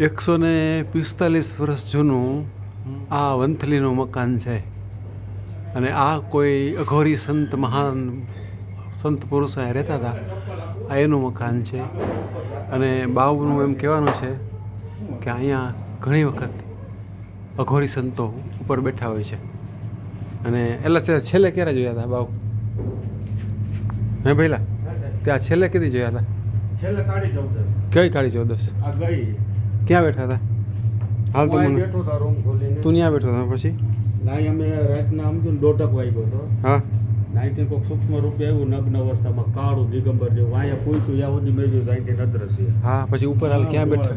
એકસો ને પિસ્તાલીસ વર્ષ જૂનું આ વંથલીનું મકાન છે. અને આ કોઈ અઘોરી સંત મહાન સંત પુરુષ અહીંયા રહેતા હતા. આ એનું મકાન છે. અને બાવનું એમ કહેવાનું છે કે અહીંયા ઘણી વખત અઘોરી સંતો ઉપર બેઠા હોય છે. અને એટલે ત્યાં છેલ્લે ક્યારે જોયા હતા બાવ હે ભાઈલા ત્યાં છેલ્લે કીધી જોયા હતા? કઈ કાળી ચૌદસ આ ગઈ. ક્યાં બેઠા હતા? હાલ તો મને બેઠો હતો રૂમ ખોલીને. તું ત્યાં બેઠો હતો પછી? નાઈ અમે રાતના આમ ને દોઢક વાગ્યો હતો. હા. નાઈન્ટીન કોઈક સૂક્ષ્મ રૂપે એવું નગ્ન અવસ્થામાં કાળું દિગંબર જેવું. અહીંયા પૂછ્યું યા સુધી મેં જોયું અહીંથી અદ્રશ્ય હા પછી ઉપર હાલ ક્યાં બેઠા?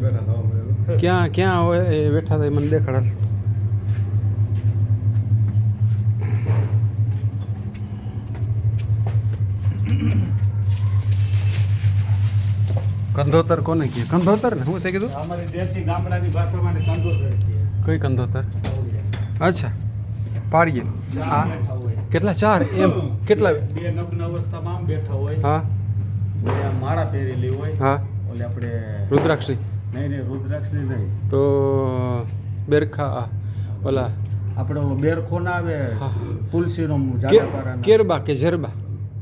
ક્યાં ક્યાં હોય એ બેઠા હતા મને દેખાડ કંધોતર કોને કહે કંધોતર ને? શું તે કીધું? અમારી દેશી ગામડાની ભાષામાં એને કંદોતર કઈ કંધોતર? અચ્છા પાડીએ. હોય. કેટલા? ચાર? એમ. કેટલા? બે નગ્ન અવસ્થામાં આમ બેઠા હોય. હા. માળા પહેરેલી હોય. હા. ઓલે આપણે રુદ્રાક્ષની નહીં નહીં રુદ્રાક્ષની નહીં. તો બેરખા ઓલા. આપણે બેરખો ના આવે હા. તુલસીનો કેરબા કે ઝેરબા?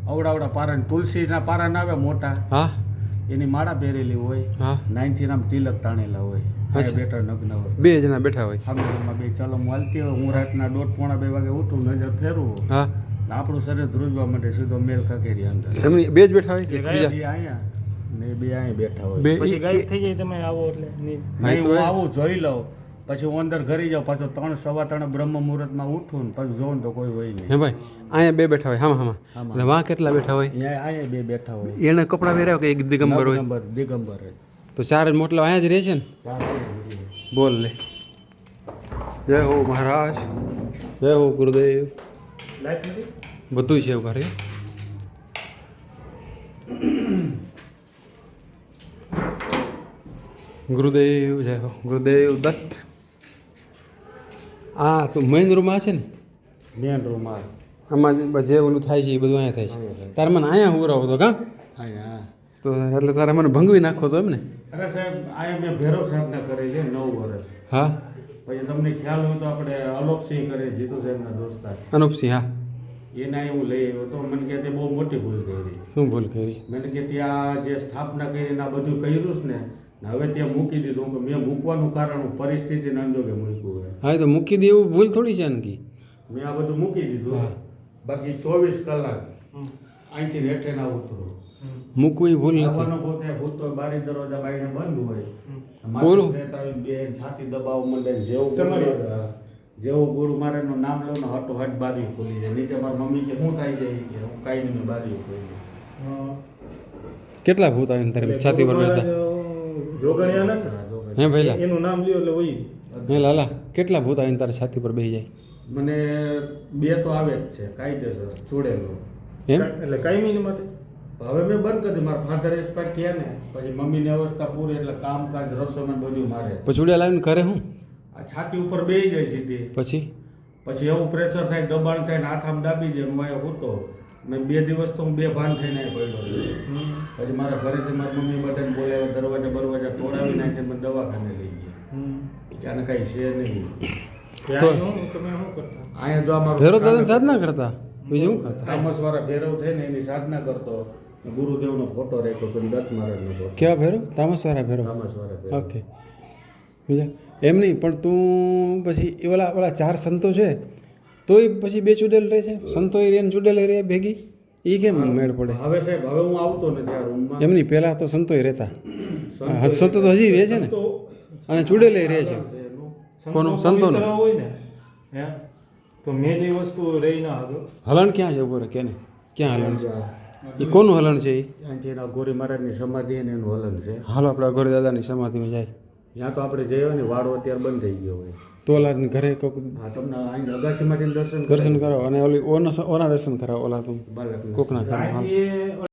અવડાવડા પારણ તુલસીના પારા ના આવે મોટા. હા. એની માળા પહેરેલી હોય હા. નામ તિલક તાણેલા હોય બેઠા નગ્ન અવસ્થા બે જણા બેઠા હોય. સામેમાં બે ચાલો હાલતી હોય હું રાતના દોઢ પોણા બે વાગે ઉઠું નજર ફેરવું. હા. આપણું શરીર ધ્રુજવા માટે સીધો મેલ ખકેરી અંદર. એમની બે જ બેઠા હોય અહીંયા ને બે અહીંયા બેઠા હોય. પછી ગાયબ થઈ જાય તમે આવો એટલે. નહીં. હું આવું જોઈ લઉં. પછી હું અંદર ઘરી જાઉં પાછો ત્રણ સવા ત્રણ બ્રહ્મ મુહૂર્તમાં ઉઠું ને પછી જોઉં તો કોઈ હોય નહીં. હે ભાઈ અહીંયા બે બેઠા હોય હામાં હામાં. હામાં. અને વાં કેટલા બેઠા હોય? અહીંયા બે બેઠા હોય. એને કપડાં પહેર્યા કે એક દિગંબર હોય? દિગંબર જ. તો ચાર જ મોટલા અહીંયા જ રહે છે ને? બોલ લે. જય હો મહારાજ. જય હો ગુરુદેવ. બધું છે ઘરે ગુરુદેવ જય હો ગુરુદેવ દત્ત. આ તો મેઇન રૂમમાં છે ને? મેન રૂમાલ આમાં જે ઓલું થાય છે એ બધું અહીંયા થાય છે. તારે મને અહીંયા હું રહો તો કાં? અહીંયા. તો એટલે તારે મને ભંગવી નાખો તો એમ ને? અરે સાહેબ અહીંયા મેં ભેરવ સાધના કરેલી નવ વર્ષ. હા? પછી તમને ખ્યાલ હોય તો આપણે અલોપસિંહ કરે જીતુ સાહેબના દોસ્તાર. અનુપસિંહ હા. એના હું લઈ આવ્યો તો મને કે તે બહુ મોટી ભૂલ કરી. શું ભૂલ કરી? મને કે ત્યાં જે સ્થાપના કરીને આ બધું કર્યું છે ને હવે ત્યાં મૂકી દીધું કે મેં મૂકવાનું કારણ હું પરિસ્થિતિને અંજોગે મૂક્યું હોય. હા તો મૂકી દેવું ભૂલ થોડી છે ને મેં આ બધું મૂકી દીધું. બાકી ચોવીસ કલાક અહીંથી રેઠે ના ઉતરો. મૂકવી ભૂલ નથી. આવવાનો પોતે ભૂત તો બારી દરવાજા બાઈને બંધ હોય. બોલો. બે છાતી દબાવ મળે જેવું ગુરુ- જેવો ગુરુ મારે નું નામ લો ને હટો હટ બારી ખોલી જાય. નીચે મારી મમ્મી કે શું થાય જાય કે હું કાંઈ નહીં બારી ખોલી. કેટલા ભૂત આવીને તારે છાતી પર બેઠા? જોગણિયા ને ભાઈ. હે ભાઈલા. એનું નામ લ્યો એટલે વહી હે લાલા કેટલા ભૂત આવીને તારે છાતી પર બેસી જાય? મને બે તો આવે જ છે કાયદેસર એમ? એટલે કાયમી માટે? હવે મેં બંધ કરી. મારા ફાધર એક્સપાયર થયા ને પછી મમ્મીની અવસ્થા પૂરી એટલે કામકાજ રસોઈમાં બધું મારે. પછી ઉડ્યા લાવીને કરે હું? આ છાતી ઉપર બેસી જાય સીધી. પછી? પછી એવું પ્રેશર થાય દબાણ થાય ને હાથ આમ દાબી જાય હું અહીંયા હોતો. મેં બે દિવસ તો હું બે ભાન થઈને પડ્યો પછી મારા ઘરેથી મારી મમ્મી બધાને બોલાવ્યા દરવાજા બરવાજા તોડાવી નાખીને મને દવાખાને લઈ ગયા. કે આને કાંઈ છે નહીં. તો- તમે શું કરતા? અહીંયા જો અમારું ભેરો દાદાની સાધના કરતા? બીજું શું કરતા? તામસ વાળા ભેરવ થઈને એની સાધના કરતો. ગુરુદેવનો ફોટો રાખ્યો તો દત્ત મહારાજનો ફોટો કેવા ભેરો તામસવાળા ભેરો તામસવાળા ભેરવ. ઓકે. બીજા? એમ નહીં પણ તું પછી એ ઓલા ઓલા ચાર સંતો છે તોય પછી બે ચૂડેલ રહે છે. સંતોય રહે રેન ચૂડેલ રહે ભેગી. એ કેમ મેળ પડે? હવે સાહેબ હવે હું આવતો નથી આ રૂમમાં એમ પહેલાં તો સંતોય રહેતા. હા, સંતો તો હજી રહે છે ને. અને ચૂડેલે રહે છે. સંતો કોનું? હોય ને હે? તો જે વસ્તુ રહી ના હતો હલણ ક્યાં છે ઉપર? કેને? ક્યાં હલણ? છે એ કોનું હલણ છે એ ગોરી મહારાજની સમાધિ અને એનું હલણ છે. હાલો આપણા ગોરી દાદાની સમાધિમાં જાય. ત્યાં તો આપણે જઈએ ને વાડો અત્યારે બંધ થઈ ગયો હોય. તો ઓલા ઘરે કોક હા તમને અહીં અગાસીમાંથી દર્શન દર્શન કરાવો. અને ઓલી ઓના ઓના દર્શન કરાવો ઓલા તું કોકના ઘરે